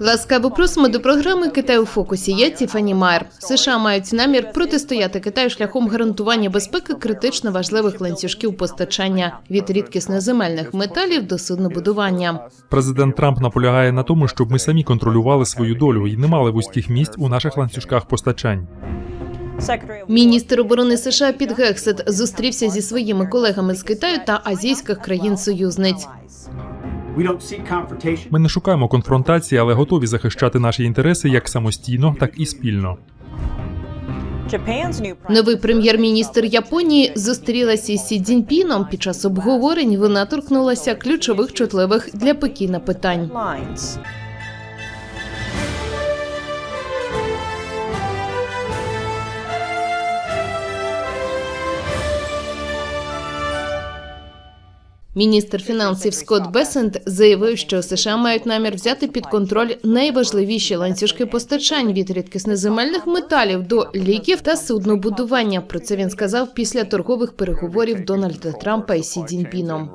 Ласкаво просимо до програми Китай у фокусі. Я Тіфані Майер. США мають намір протистояти Китаю шляхом гарантування безпеки критично важливих ланцюжків постачання від рідкісноземельних металів до суднобудування. Президент Трамп наполягає на тому, щоб ми самі контролювали свою долю і не мали вузьких місць у наших ланцюжках постачань. Міністр оборони США Піт Гексет зустрівся зі своїми колегами з Китаю та азійських країн-союзниць. Ми не шукаємо конфронтації, але готові захищати наші інтереси як самостійно, так і спільно. Новий прем'єр-міністр Японії зустрілася із Сі Цзіньпіном. Під час обговорень вона торкнулася ключових чутливих для Пекіна питань. Міністр фінансів Скотт Бесент заявив, що США мають намір взяти під контроль найважливіші ланцюжки постачань від рідкісноземельних металів до ліків та суднобудування. Про це він сказав після торгових переговорів Дональда Трампа і Сі Цзіньпіном.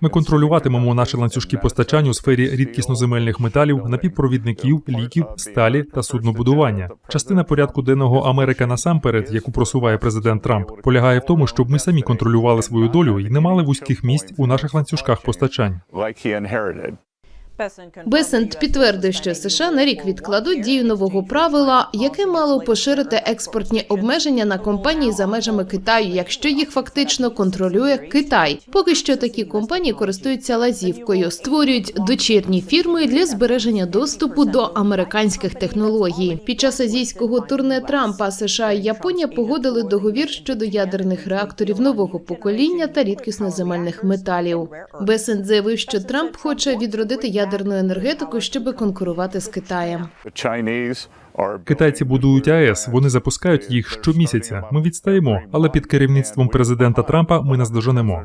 Ми контролюватимемо наші ланцюжки постачань у сфері рідкісноземельних металів, напівпровідників, ліків, сталі та суднобудування. Частина порядку денного Америка насамперед, яку просуває президент Трамп, полягає в тому, щоб ми самі контролювали свою долю і не мали вузьких місць у наших ланцюжках постачань. Бесент підтвердив, що США на рік відкладуть дію нового правила, яке мало поширити експортні обмеження на компанії за межами Китаю, якщо їх фактично контролює Китай. Поки що такі компанії користуються лазівкою, створюють дочірні фірми для збереження доступу до американських технологій. Під час азійського турне Трампа США і Японія погодили договір щодо ядерних реакторів нового покоління та рідкісноземельних металів. Бесент заявив, що Трамп хоче відродити ядерну енергетику, щоб конкурувати з Китаєм. Китайці будують АЕС, вони запускають їх щомісяця. Ми відстаємо, але під керівництвом президента Трампа ми наздоженемо.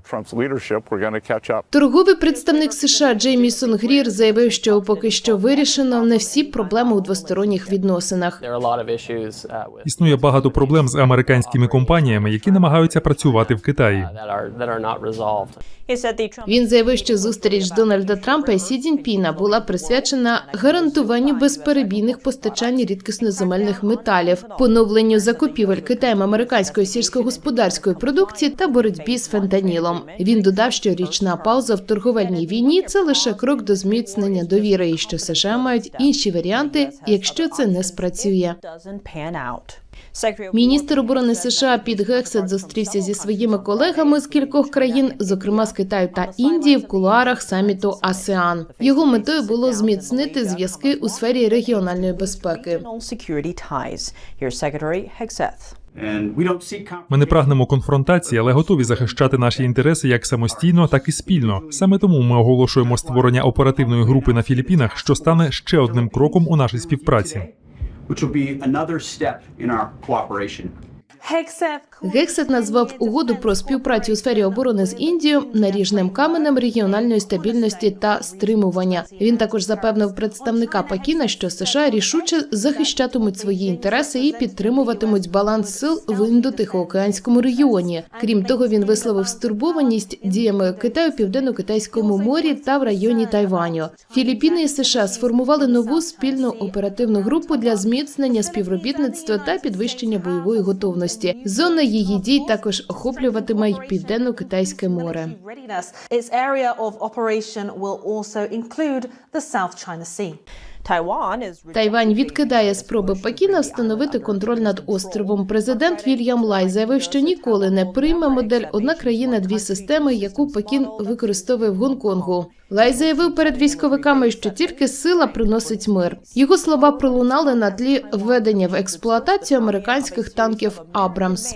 Торговий представник США Джеймісон Грір заявив, що поки що вирішено не всі проблеми у двосторонніх відносинах. Uh, Існує багато проблем з американськими компаніями, які намагаються працювати в Китаї. Він заявив, що зустріч Дональда Трампа і Сі Цзіньпіна була присвячена гарантуванню безперебійних постачань рідкісноземельних металів, поновленню закупівель Китаєм американської сільськогосподарської продукції та боротьбі з фентанілом. Він додав, що річна пауза в торговельній війні це лише крок до зміцнення довіри, і що США мають інші варіанти, якщо це не спрацює. Міністр оборони США Піт Гексет зустрівся зі своїми колегами з кількох країн, зокрема з Китаю та Індії, в кулуарах саміту АСЕАН. Його метою було зміцнити зв'язки у сфері регіональної безпеки. Ми не прагнемо конфронтації, але готові захищати наші інтереси як самостійно, так і спільно. Саме тому ми оголошуємо створення оперативної групи на Філіппінах, що стане ще одним кроком у нашій співпраці. Which will be another step in our cooperation. Гексет назвав угоду про співпрацю у сфері оборони з Індією наріжним каменем регіональної стабільності та стримування. Він також запевнив представника Пекіна, що США рішуче захищатимуть свої інтереси і підтримуватимуть баланс сил в індотихоокеанському регіоні. Крім того, він висловив стурбованість діями Китаю південно-китайському морі та в районі Тайваню. Філіппіни і США сформували нову спільну оперативну групу для зміцнення співробітництва та підвищення бойової готовності. Зона її дій також охоплюватиме й південно-китайське море. readiness. Its area of operation will also include the South China Sea. Тайвань відкидає спроби Пекіна встановити контроль над островом. Президент Вільям Лай заявив, що ніколи не прийме модель одна країна, дві системи, яку Пекін використовує в Гонконгу. Лай заявив перед військовиками, що тільки сила приносить мир. Його слова пролунали на тлі введення в експлуатацію американських танків Абрамс.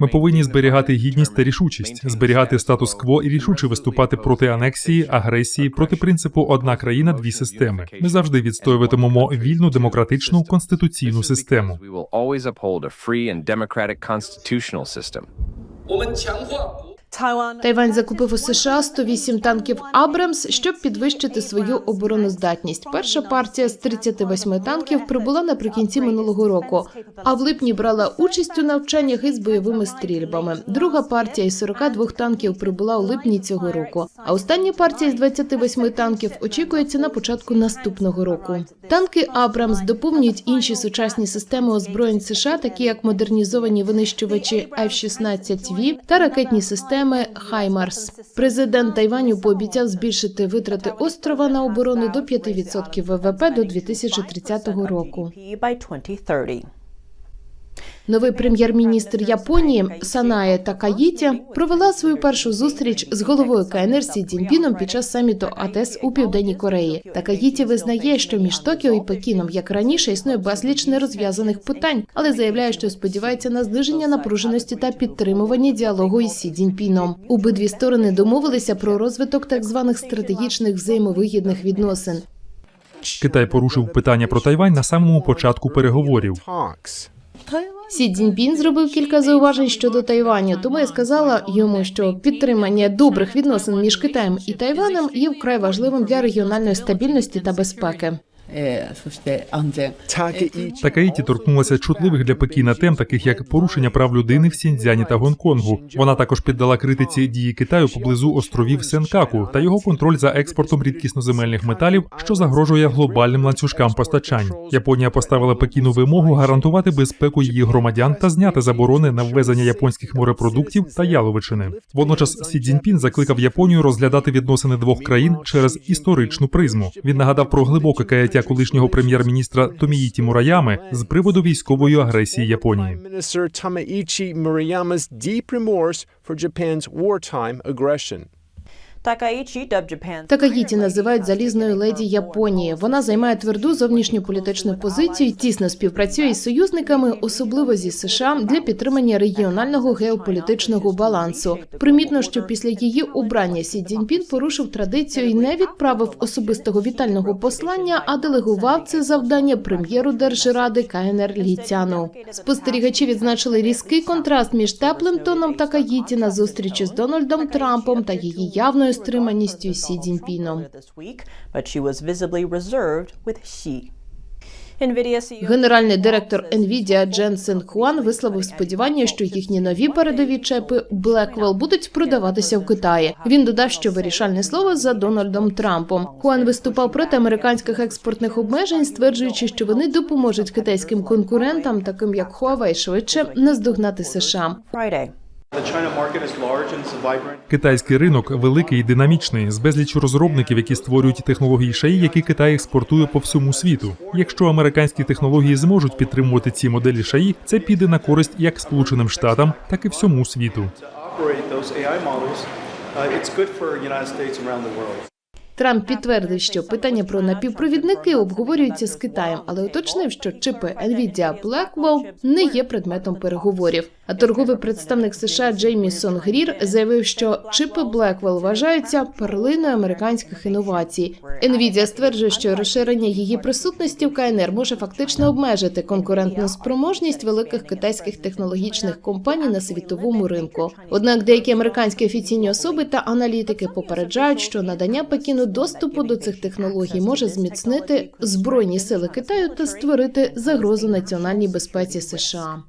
Ми повинні зберігати гідність та рішучість, зберігати статус-кво і рішуче виступати проти анексії, агресії, проти принципу одна країна, дві системи. Ми завжди відстоюватимемо вільну демократичну конституційну систему. system. Тайвань закупив у США 108 танків Абрамс, щоб підвищити свою обороноздатність. Перша партія з 38 танків прибула наприкінці минулого року, а в липні брала участь у навчаннях із бойовими стрільбами. Друга партія із 42 танків прибула у липні цього року. А остання партія з 28 танків очікується на початку наступного року. Танки Абрамс доповнюють інші сучасні системи озброєнь США, такі як модернізовані винищувачі f 16 v та ракетні системи. Хаймарс. Президент Тайваню пообіцяв збільшити витрати острова на оборону до 5% ВВП до 2030 року. By 2030. Новий прем'єр-міністр Японії Санае Такаїті провела свою першу зустріч з головою КНР Сі Цзіньпіном під час саміту АТЕС у південній Кореї. Такаїті визнає, що між Токіо і Пекіном, як раніше, існує безліч нерозв'язаних питань, але заявляє, що сподівається на зниження напруженості та підтримування діалогу із Сі Цзіньпіном. Обидві сторони домовилися про розвиток так званих стратегічних взаємовигідних відносин. Китай порушив питання про Тайвань на самому початку переговорів. Сі Цзіньпін зробив кілька зауважень щодо Тайваню, тому я сказала йому, що підтримання добрих відносин між Китаєм і Тайванем є вкрай важливим для регіональної стабільності та безпеки. Е, Такаїті е, торкнулася чутливих для Пекіна тем, таких як порушення прав людини в Сіньцзяні та Гонконгу. Вона також піддала критиці дії Китаю поблизу островів Сенкаку та його контроль за експортом рідкісноземельних металів, що загрожує глобальним ланцюжкам постачань. Японія поставила Пекіну вимогу гарантувати безпеку її громадян та зняти заборони на ввезення японських морепродуктів та яловичини. Водночас Сі Цзіньпін закликав Японію розглядати відносини двох країн через історичну призму. Він нагадав про глибоке каяття колишнього прем'єр-міністра Томіїті Мураями з приводу військової агресії Японії. Japan's wartime aggression. Такаїті називають залізною леді Японії. Вона займає тверду зовнішньополітичну позицію, і тісно співпрацює із союзниками, особливо зі США, для підтримання регіонального геополітичного балансу. Примітно, що після її обрання Сі Цзіньпін порушив традицію і не відправив особистого вітального послання, а делегував це завдання прем'єру Держради КНР Ліцяну. Спостерігачі відзначили різкий контраст між теплим тоном Такаїті на зустрічі з Дональдом Трампом та її явною стриманістю Сі Цзіньпіном. CEO Генеральний директор Nvidia Дженсен Хуан висловив сподівання, що їхні нові передові чепи Blackwell будуть продаватися в Китаї. Він додав, що вирішальне слово за Дональдом Трампом. Хуан виступав проти американських експортних обмежень, стверджуючи, що вони допоможуть китайським конкурентам, таким як Huawei, швидше наздогнати США. Китайський ринок великий і динамічний, з безліччю розробників, які створюють технології шаї, які Китай експортує по всьому світу. Якщо американські технології зможуть підтримувати ці моделі шаї, це піде на користь як Сполученим Штатам, так і всьому світу. Трамп підтвердив, що питання про напівпровідники обговорюються з Китаєм, але уточнив, що чипи Nvidia Blackwell не є предметом переговорів. А торговий представник США Джеймісон Грір заявив, що чипи Blackwell вважаються перлиною американських інновацій. Nvidia стверджує, що розширення її присутності в КНР може фактично обмежити конкурентну спроможність великих китайських технологічних компаній на світовому ринку. Однак деякі американські офіційні особи та аналітики попереджають, що надання Пекіну доступу до цих технологій може зміцнити збройні сили Китаю та створити загрозу національній безпеці США.